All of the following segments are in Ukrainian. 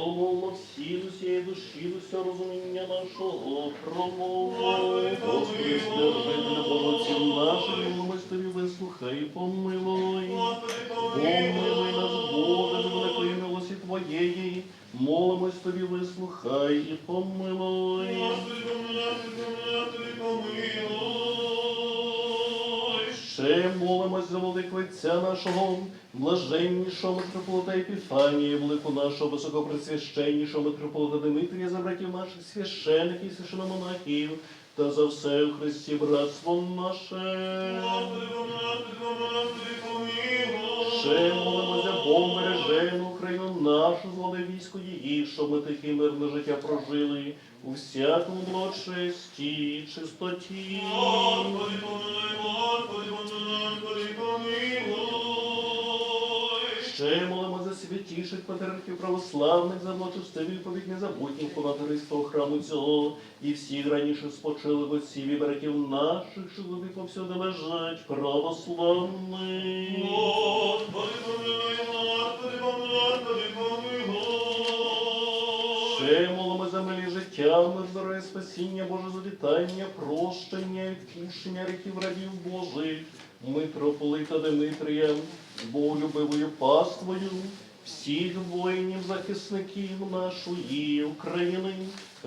Промовмо всі з усієї душі, з усього розуміння нашого, промовло, Господи, служителю Богоців наших, молимось тобі, вислухай помилуй. Помилуй нас, Боже, з великої милості Твоєї, молимось тобі, вислухай і помилуй. Ще молимось за великвиця нашого, блаженнішого митрополита Епіфанія, велику нашого високопресвященнішого митрополита Димитрія, за братів наших священиків і священомонахів, та за все у Христі братство наше. Ще молимо за Бог бережену Україну нашу, злоде військо її, щоб ми тихе мирне життя прожили у всякому благочесті, чистоті. Ще молимо за святіших патріархів православних, за благочестиві повік незабутніх понадиристого храму цього, і всіх раніше спочилих отців і братів наших, що тобі повсюди лежать, православних. Ще життя, здоров'я, спасіння, Боже завітання, прощення, відпущення гріхів рабів Божих, митрополита Димитрія, Боголюбивою паствою, всіх воїнів, захисників нашої України,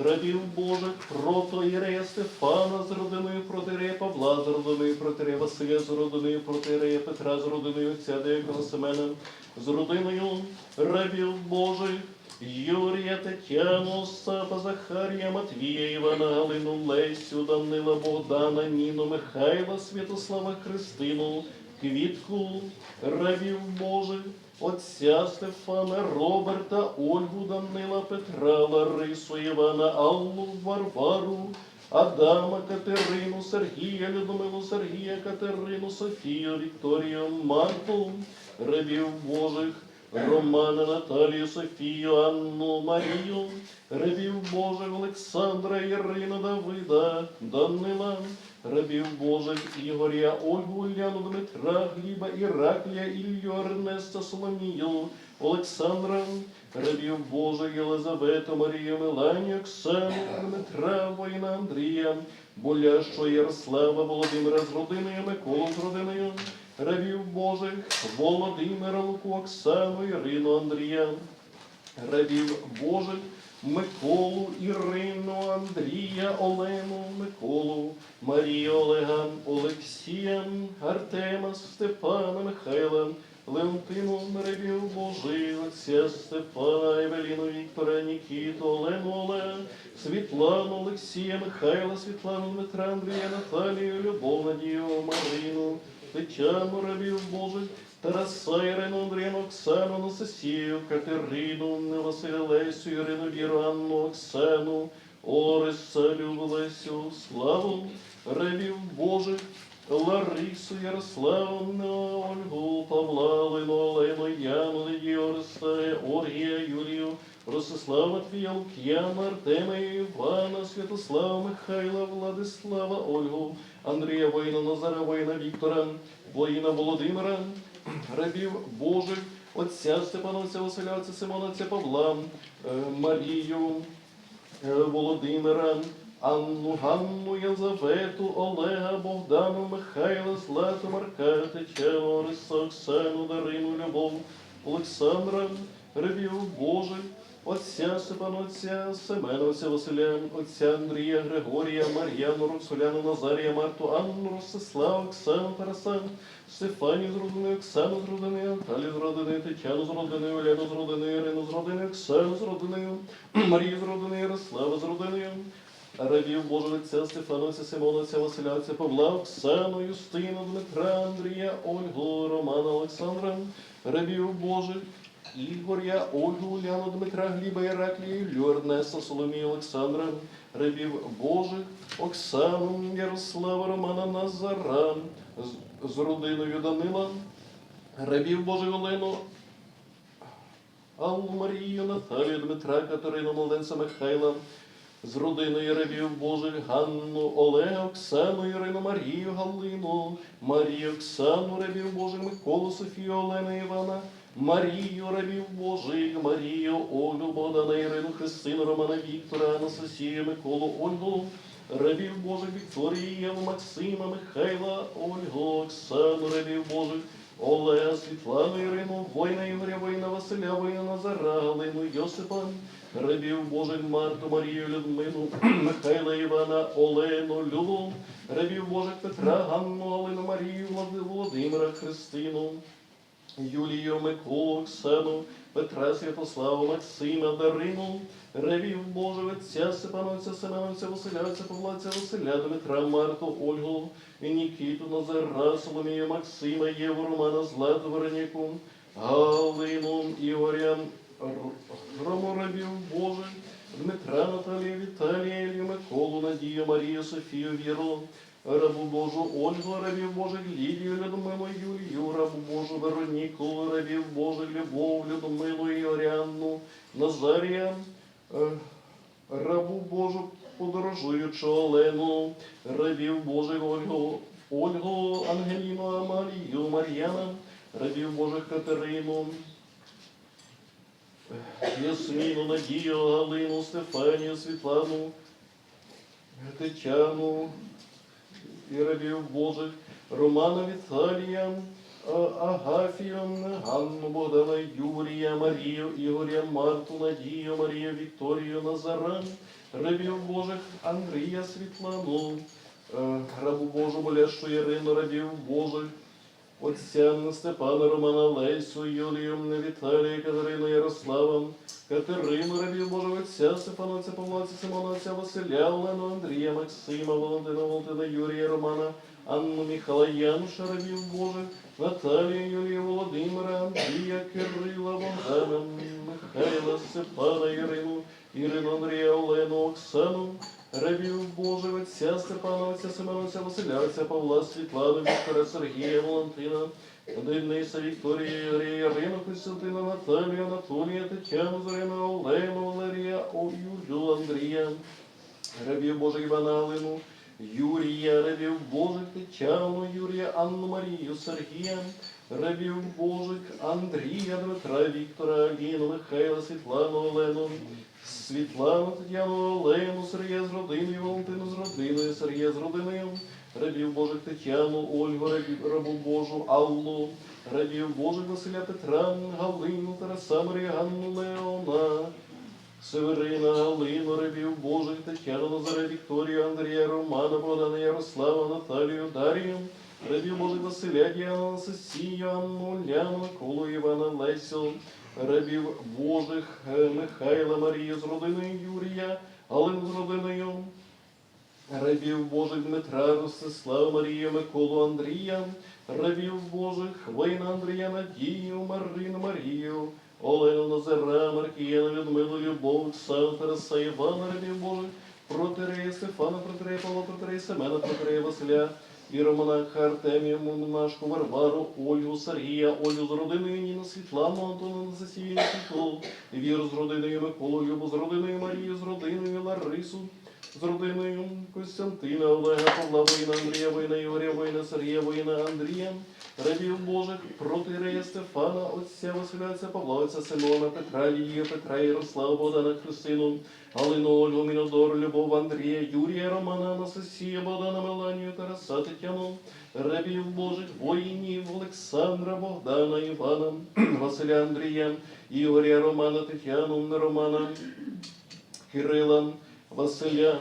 рабів Божих, протоірея Стефана з родиною протирея Павла, з родиною протирея Василя, з родиною протирея Петра, з родиною отця Деякона Семена, з родиною рабів Божих, Юрія, Тетяну, Остапа, Захарія, Матвія, Івана, Галину, Лесю, Данила, Богдана, Ніну, Михайла, Святослава, Христину, Квітку, рабів Божих, Отця Стефана, Роберта, Ольгу, Данила, Петра, Ларису, Івана, Аллу, Варвару, Адама, Катерину, Сергія, Людмилу, Сергія, Катерину, Софію, Вікторію, Марту, рабів Божих, Романа, Наталію, Софію, Анну, Марію, рабів Божих, Олександра, Ірину, Давида, Данила, рабів Божих, Ігоря, Ольгу, Уляну, Дмитра, Гліба, Іраклія, Ілью, Ернеста, Соломію, Олександра, рабів Божих, Єлизавету, Марію, Меланію, Оксану, Дмитра, воїна Андрія, Болящого Ярослава, Володимира з родиною, Миколу з родиною, рабів Божих, Володимира, Луку, Оксану, Ірину, Андрія, рабів Божих, Миколу, Ірину, Андрія, Олену, Миколу, Марію, Олега, Олексія, Артема, Степана, Михайла, Леонтину, рабів Божих, отця Степана, Евеліну, Віктора, Нікіту, Олену, Олега, Світлану, Олексія, Михайла, Світлану, Дмитра, Андрія, Наталію, Любов, Надію, Марину, Тетяну, рабів Божих, Тараса, Ірину, Андріяну, Оксану, Анастасію, Катерину, Василя, Лесю, Ірину, Віру, Анну, Оксану, Ориса, Любу, Лесю, Славу, рабів Божих, Ларису, Ярославну, Ольгу, Павла, Лину, Олену, Яну, Лидію, Ориса, Оргія, Юлію, Ростислава, Твія, Лук'яна, Артема, Івана, Святослава, Михайла, Владислава, Ольгу, Андрія Воїна, Назара Воїна, Віктора, Воїна Володимира, рабів Божих, отця Степана, отця Василя, отця Симона, отця Павла, е, Марію, е, Володимира, Анну, Ганну, Єлизавету, Олега, Богдану, Михайла, Злату, Марка, Тетяну, Ориса, Оксану, Дарину, Любов, Олександра, рабів Божих, Отця Степана, отця Семена, отця Василя, отця Андрія, Григорія, Мар'яну, Роксоляну, Назарія, Марту, Анну, Ростиславу, Оксану, Тараса, Стефанію з родини, Оксану з родини, Наталію з родини, Тетяну з родини, Олену з родини, Ірину з родини, Оксану з родиною, Марію з родини, Ярослава з родиною, Рабів Божого Отця Стефана, Отця Симона, Отця Василя, Отця Павла, Оксану, Юстину, Дмитра, Андрія, Ольгу, Романа, Олександра, рабів Божих, Ігоря, Ольгу, Уляну, Дмитра, Гліба, Іллю, Ернеста, Соломію, Олександра, рабів Божих, Оксану, Ярослава, Романа, Назара, з, родиною Данила, рабів Божих Олену, Аллу Марію, Наталію, Дмитра, Катерину, Младенця Михайла, з родиною рабів Божих Ганну, Олега, Оксану, Ірину, Марію, Галину, Марію, Оксану, рабів Божих, Миколу, Софію, Олену, Івана, Марію, рабів Божих, Марію, Олю, Богдана, Ірину, Христину, Романа, Віктора, Анастасію, Миколу, Ольгу, рабів Божих, Вікторії, Єву, Максима, Михайла, Ольгу, Оксану, рабів Божих, Олега, Світлану, Ірину, воїна Ігоря, воїна Василя, воїна Назара, Галину, Йосипа, рабів Божих, Марту, Марію, Людмилу, Михайла, Івана, Олену, Любу, рабів Божих, Петра, Ганну, Галину, Марію, Володимира, Христину, Юлію, Миколу, Оксану, Петра, Святослава, Максима, Дарину, Ревів Божих, Отця, Степановця, Семеновця, Василяця, Павлаця, Василя, Дмитра, Марту, Ольгу, Нікіту, Назара, Соломію, Максима, Єву, Романа, Злату, Вероніку, Галину, Ігоря, Рабів Божих, Дмитра, Наталію, Віталія, Ілью, Миколу, Надію, Марію, Софію, Віру, рабу Божу, Ольгу, рабів Божих, Лідію, Людмилу, Юлію, рабу Божу, Вероніку, рабів Божих, Любов, Людмилу і Оріанну, Назарія, е, рабу Божу, подорожуючу Олену, рабів Божих, Ольгу, Ольгу, Ангеліну, Амалію, Мар'яна, рабів Божих Катерину, Ясміну, Надію, Галину, Стефанію, Світлану, Тетяну, і рабів Божих, Романа Віталія, А- Ганну, Богдана, Юрія, Марію, Ігоря, Марту, Надію, Марію, Вікторію, Назара, рабів Божих, Андрія, Світлану, е, рабу Божу, Боляшу, Ірину, рабів Божих, Отця Степана, Романа, Лесю, Юлію, Віталія, Катерину, Ярослава, Катерину, рабів Павла, Отця Отця Василя, Олену, Андрія, Максима, Валентина, Володина, Юрія, Романа, Анну, Михайла, Януша, рабів Божих, Наталію, Юлію, Володимира, Андрія, Кирила, Богдана, Михайла, Степана, Ірину, Ірину, Андрія, Олену, Оксану, рабів Божих, Отця Степана, Отця Семена, Отця Василя, Отця Павла, Світлану, Віктора, Сергія, Валентина, Дениса, Вікторія, Юрія, Ярину, Костянтина, Наталію, Анатолія, Тетяну, Зорину, Олену, Валерія, Юлю, Андрія, рабів Божих Івана Алину, Юрія, рабів Божих, Тетяну, Юрія, Анну Марію, Сергія, рабів Божих, Андрія, Дмитра, Віктора, Аліну, Михайла, Світлану, Олену, Світлану, Тетяну, Олену, Сергія з родиною, Валентину з родиною, Сергія з родиною, рабів Божих Тетяну, Ольгу, рабу Божу, Аллу, рабів Божих Василя Петра, Галину, Тараса, Марія, Ганну, Леона, Северина, Галину, рабів Божих, Тетяну, Назаре, Вікторію, Андрія, Романа, Богдана, Ярослава, Наталію, Дарію, рабів Василя, Діану, Анастасію, Анну, Ляну, Миколу, Івана, Лесю, рабів Божих, е, Михайла, Марію з родиною Юрія, Галину з родиною, рабів Божих Дмитра, Ростислава, Марію, Миколу, Андрія, рабів Божих, воїна Андрія, Надію, Марину, Марію, Олену Назара, Маркіяна, Людмилу, Любов, Оксану, Тараса, Івана, рабів Божих, Протерея, Стефана, Протерея, Павла, Протерея, Семена, Протерея, Василя, і Романаха, Артемія, Монашку, Варвару, Ольгу, Сергія, Олю з родиною Ніну, Світлану, Антону, Засію, Світлу, Віру з родиною Миколу, Любу з родиною Марію, з родиною Ларису, з родиною Костянтина, Олега, Павла, воїна, Андрія, воїна, Ігоря, воїна, Сергія, воїна, Андрія, рабів Божих, протирея Стефана, отця Василя, отця Павла, отця Симона, Петра, Лідія, Петра, Ярослава, Богдана, Христину, Галину, Ольгу, Мінодор, Любов, Андрія, Юрія, Романа, Анастасія, Богдана, Меланію, Тараса, Тетяну, рабів Божих, воїнів, Олександра, Богдана, Івана, Василя, Андрія, Ігоря, Романа, Тетяну, Романа, Кирила, Василя,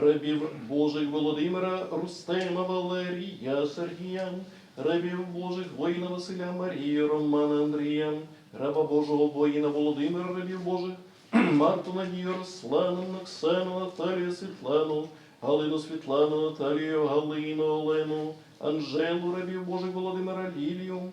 рабів Божих Володимира, Рустема, Валерія, Сергія, рабів Божих воїна Василя, Марії, Романа, Андрія, раба Божого воїна Володимира, рабів Божих, Марту, Надію, Руслану, Оксану, Наталію, Світлану, Галину, Світлану, Наталію, Галину, Олену, Анжелу, рабів Божих Володимира, Лілію,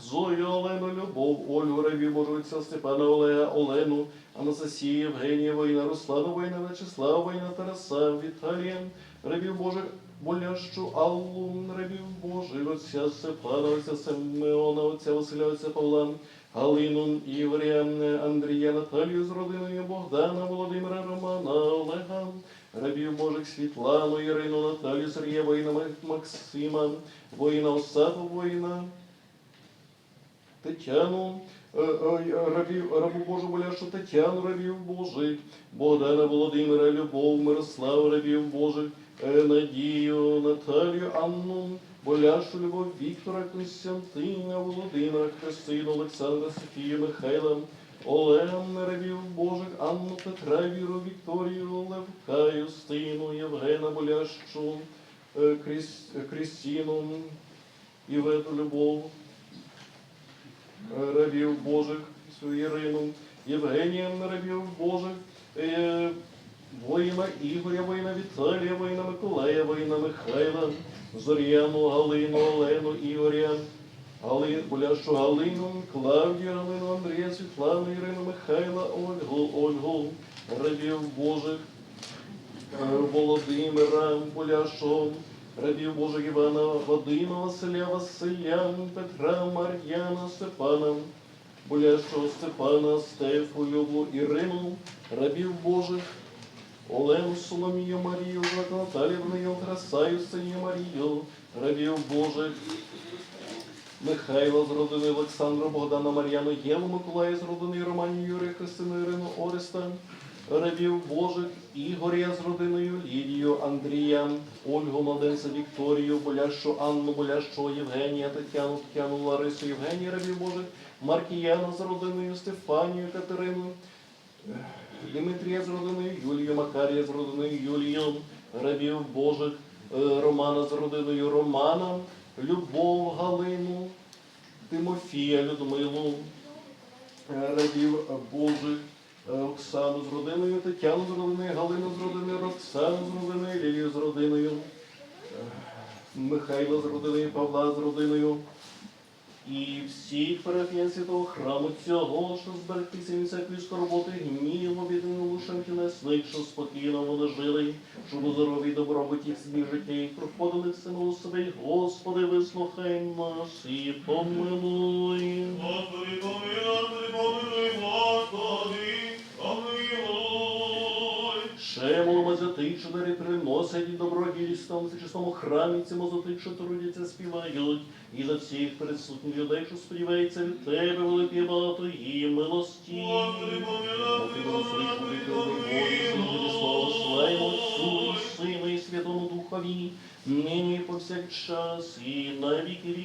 Зою, Олену, Любов, Ольгу, рабів Божого Степана, Олега, Олену, Анастасію, Євгенія, воїна, Руслану, воїна, Вячеслава, воїна, Тараса, Віталія, рабів Божих, Болящу, Аллу, рабів Божих, Отця Степана, Отця Симеона, Отця Василя, Отця Павла, Галину, Ігоря, Андрія, Наталію з родиною, Богдана, Володимира, Романа, Олега, рабів Божих, Світлану, Ірину, Наталію, Сергія, воїна Максима, воїна Остапу, воїна, Тетяну, е, е, рабів, рабу Божу Боляшу Тетяну, рабів Божих, Богдана Володимира, Любов, Мирослава, рабів Божих, е, Надію, Наталію, Анну, Боляшу, Любов, Віктора, Константина, Володимира, Христину, Олександра, Софію, Михайла, Олега, рабів Божих, Анну, Петра, Віру, Вікторію, Левка, Юстину, Євгена, Болящу, е, Крістіну, Івету, Любов, рабів Божих, Ірину, Євгенія рабів Божих, е, воїна Ігоря, воїна Віталія, воїна Миколая, воїна Михайла, Зоряну, Галину, Олену, Ігоря, Гали, Болящу Галину, Клавдію, Галину, Андрія, Світлану, Ірину, Михайла, Ольгу, Ольгу, рабів Божих, е, Володимира, Боляшого, рабів Божих Івана, Вадима, Василя, Василя, Петра, Мар'яна, Степана, Боляшого Степана, Стефу, Любу, Ірину, рабів Божих, Олену, Соломію, Марію, Наталію, Красаю, Синію Марію, рабів Божих, Михайла з родини Олександра, Богдана, Мар'яну, Єву, Миколая з родини Романію, Юрія, Христину, Ірину, Ореста, рабів Божих, Ігоря з родиною Лідію, Андрія, Ольгу, Младенця, Вікторію, Болящу, Анну, Болящого, Євгенія, Тетяну, Тетяну, Ларису, Євгенія, рабів Божих, Маркіяна з родиною, Стефанію, Катерину, Дмитрія з родиною Юлію, Макарія з родиною Юлію, рабів Божих, е, Романа з родиною Романа, Любов Галину, Тимофія Людмилу, е, рабів Божих, Оксану з родиною, Тетяну з родиною, Галину з родиною, Роксану з родиною, Лілію з родиною, е, Михайла з родиною, Павла з родиною. І всіх парафіян святого храму цього, що зберегтися від всякої скорботи, гніву, бідину лишем тілесних, що спокійно вони жили, щоб у здоров'ї і добробуті собі життя їх проходили в сину своїх. Господи, вислухай нас і помилуй. Господи, помилуй, помилуй, Господи, За що дари приносять і добродійством в чистому храмі за що трудяться, співають, і за всіх присутніх людей, що сподіваються від тебе, великий багато і милості. Сину і Святому Духові, нині повсякчас, і на віки.